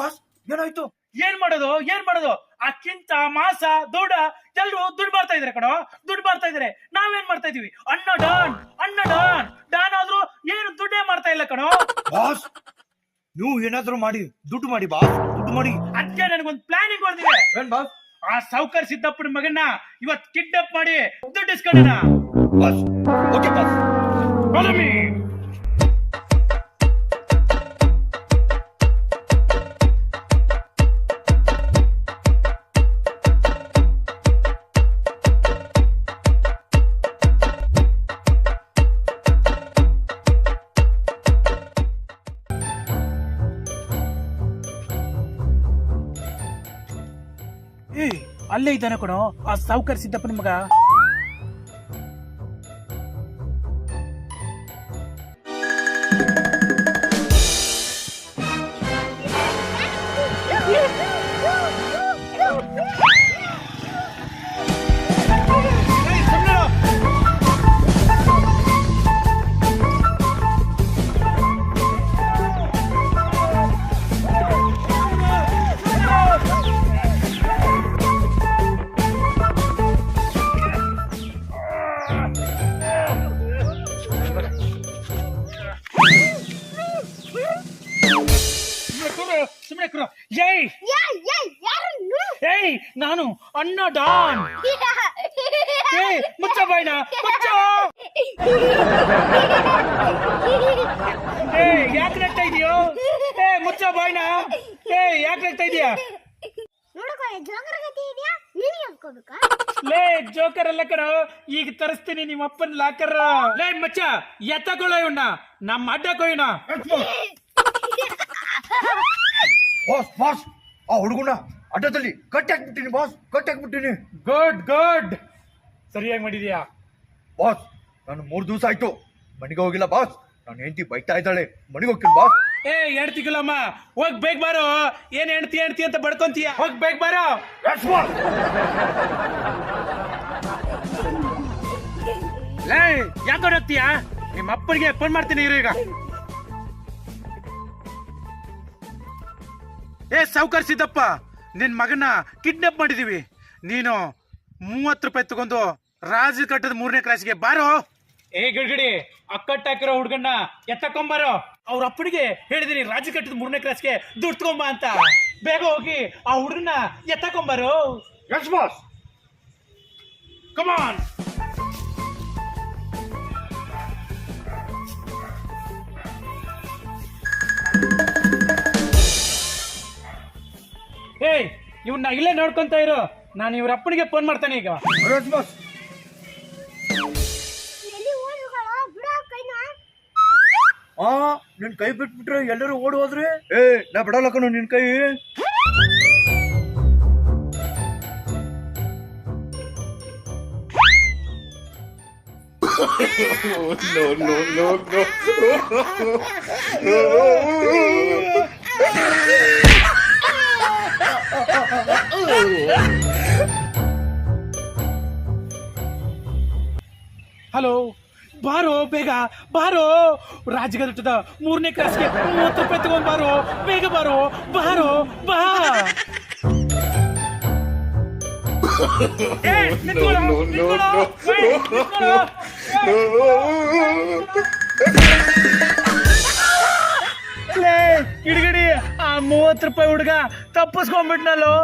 Boss ಏನಾಯ್ತು? ಏನ್ ಮಾಡೋದು? ಏನ್ ಮಾಡೋದು? ಆ ಕಿಂತ ಮಾಸ ದೂಡ ಎಲ್ರು ದುಡ್ಡು ಮಾಡ್ತಾ ಇದಾರೆ ಕಣೋ. ದುಡ್ಡು ಮಾಡ್ತಾ ಇದಾರೆ. ನಾವೇನ್ ಮಾಡ್ತಾ ಇದೀವಿ ಅಣ್ಣ ಡಾನ್ ಅಣ್ಣ ಡಾನ್. ಡಾನ್ ಆದ್ರೂ ಏನು ದುಡ್ಡೇ ಮಾಡ್ತಾ ಇಲ್ಲ ಕಣೋ. ಬಾಸ್ ನೀವು ಏನಾದ್ರೂ ಮಾಡಿ ದುಡ್ಡು ಮಾಡಿ ಬಾಸ್ ದುಡ್ಡು ಮಾಡಿ. ಅದಕ್ಕೆ ನನಗೊಂದು ಪ್ಲಾನಿಂಗ್ ಹೊಡೆದಿದೆ ಏನ್ ಬಾಸ್? ಆ ಸಾವುಕಾರ ಸಿದ್ದಪ್ಪನ ಮಗನ್ನ ಇವತ್ ಕಿಡ್ನಾಪ್ ಮಾಡಿ ದುಡ್ಡು ಇಸ್ಕೊಳ್ಳೋಣ ಬಾಸ್ ಓಕೆ ಬಾಸ್. ಏ ಅಲ್ಲೇ ಇದ್ದಾನೆ ಕಣೋ. ಆ ಸಾವುಕಾರ ಸಿದ್ದಪ್ಪ ಮಗ ಸುಮ್ಮನೆ ಕುರು ಏಯ್ ಏಯ್ ನಾನು ಅಣ್ಣ ಡಾನ್. ಏಯ್ ಮುಚ್ಚ ಬಾಯ್ನ ಮುಚ್ಚ. ಏ ಯಾಕೆ ನಗ್ತಾ ಇದೀಯೋ? ಏ ಮುಚ್ಚ ಬಾಯ್ನ. ಏ ಯಾಕೆ ನಗ್ತಾ ಇದೀಯಾ? ಲೇ ಜೋಕರ್ ಅಲ್ಲ ಕಣ. ಈಗ ತರಿಸ್ತೀನಿ ನಿಮ್ಮ ಅಪ್ಪನ ಲಾಕರ್ ಲೇ ಮಚ್ಚ ಎತ್ತಕೊಳ್ಳೋ ಇವನ್ನ ನಮ್ಮ ಅಡ್ಡ ಕೊಯ್ಯೋಣ ಬಾಸ್ ಬಾಸ್ ಆ ಹುಡುಗನ ಅಡ್ಡದಲ್ಲಿ ಕಟ್ಟಿ ಹಾಕ್ಬಿಟ್ಟಿನಿ ಬಾಸ್ ಕಟ್ಟಿ ಹಾಕ್ಬಿಟ್ಟಿನಿ. ಗುಡ್ ಗುಡ್ ಸರಿಯಾಗಿ ಮಾಡಿದೀಯಾ? ಬಾಸ್ ನಾನು ಮೂರು ದಿವಸ ಆಯ್ತು. ಮನೆಗೆ ಹೋಗಿಲ್ಲ ಬಾಸ್ ನಾನು ಹೆಂಡತಿ ಬೈತಾ ಇದ್ದಾಳೆ. ಮನೆಗೆ ಹೋಗ್ತೀನಿ ಬಾಸ್ ಏ ಹೇಳ್ತಿಗಲ್ಲಮ್ಮ ಹೋಗ್ ಬೇಗ ಬಾರೋ. ಏನ್ ಹೆಣ್ತಿ ಹೆಣ್ತಿ ಅಂತ ಬಡ್ಕೊಂತೀಯ? ಹೋಗ್ ಬೇಗ ಬಾರೋ. ಎಸ್ ಬಾಸ್ ಲೇ ಯಾಕೆ ಹೋಗ್ತೀಯಾ ನಿಮ್ಮ ಅಪ್ಪನಿಗೆ ಫೋನ್ ಮಾಡ್ತೀನಿ ಇರು ಈಗ. ಏ ಸಾವುಕಾರ ಸಿದ್ದಪ್ಪ ನಿನ್ ಮಗನ ಕಿಡ್ನಾಪ್ ಮಾಡಿದೀವಿ. ನೀನು ಮೂವತ್ತು ರೂಪಾಯಿ ತಗೊಂಡು ರಾಜ ಕಟ್ಟದ ಮೂರನೇ ಕ್ಲಾಸ್ಗೆ ಬಾರೋ. ಏ ಗಡ್ಗಡಿ ಅಕ್ಕಟ್ಟಾಕಿರೋ ಹಾಕಿರೋ ಹುಡ್ಗನ್ನ ಎತ್ತಕೊಂಬಾರೋ. ಅವ್ರ ಅಪ್ಪನಿಗೆ ಹೇಳಿದೀನಿ ರಾಜ ಕಟ್ಟದ ಮೂರನೇ ಕ್ಲಾಸ್ಗೆ ದುಡ್ಡು ತಗೊಂಬ ಅಂತ. ಬೇಗ ಹೋಗಿ ಆ ಹುಡುಗನ್ನ ಎತ್ತಕೊಂಬಾರೋ. ಎಸ್ ಬಾಸ್ ಕಮಾನ್ ಇವನ್ನ ಇಲ್ಲೇ ನೋಡ್ಕೊಂತ ಇರು. ನಾನು ಇವ್ರ ಅಪ್ಪನಿಗೆ ಫೋನ್ ಮಾಡ್ತಾನೆ ಈಗ. ಎಸ್ ಬಾಸ್ ಎಲ್ಲಿ ಓಡುಗಳ ಬಿಡ ಕೈನ. ಆ ನಿನ್ ಕೈ ಬಿಟ್ಬಿಟ್ರೆ ಎಲ್ಲರೂ ಓಡಿ ಹೋದ್ರೆ? ಏ ನಾ ಬಿಡಲ್ಲ ಕಣೋ ನಿನ್ ಕೈ. ಹಲೋ ಬಾರೋ ಬೇಗ ಬಾರೋ. ರಾಜಗದಟ್ಟದ ಮೂರನೇ ಕ್ಲಾಸ್ಗೆ ಮೂವತ್ತು ರೂಪಾಯಿ ತಗೊಂಡ್ ಬಾರೋ. ಬೇಗ ಬಾರೋ ಬಾರೋ ಬಾ. ಹಿಡ್ಗಡಿ ಆ ಮೂವತ್ತು ರೂಪಾಯಿ ಹುಡುಗ ತಪ್ಪಿಸ್ಕೊಂಡ್ಬಿಟ್ನಲ್ಲೋ.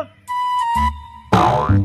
Wow.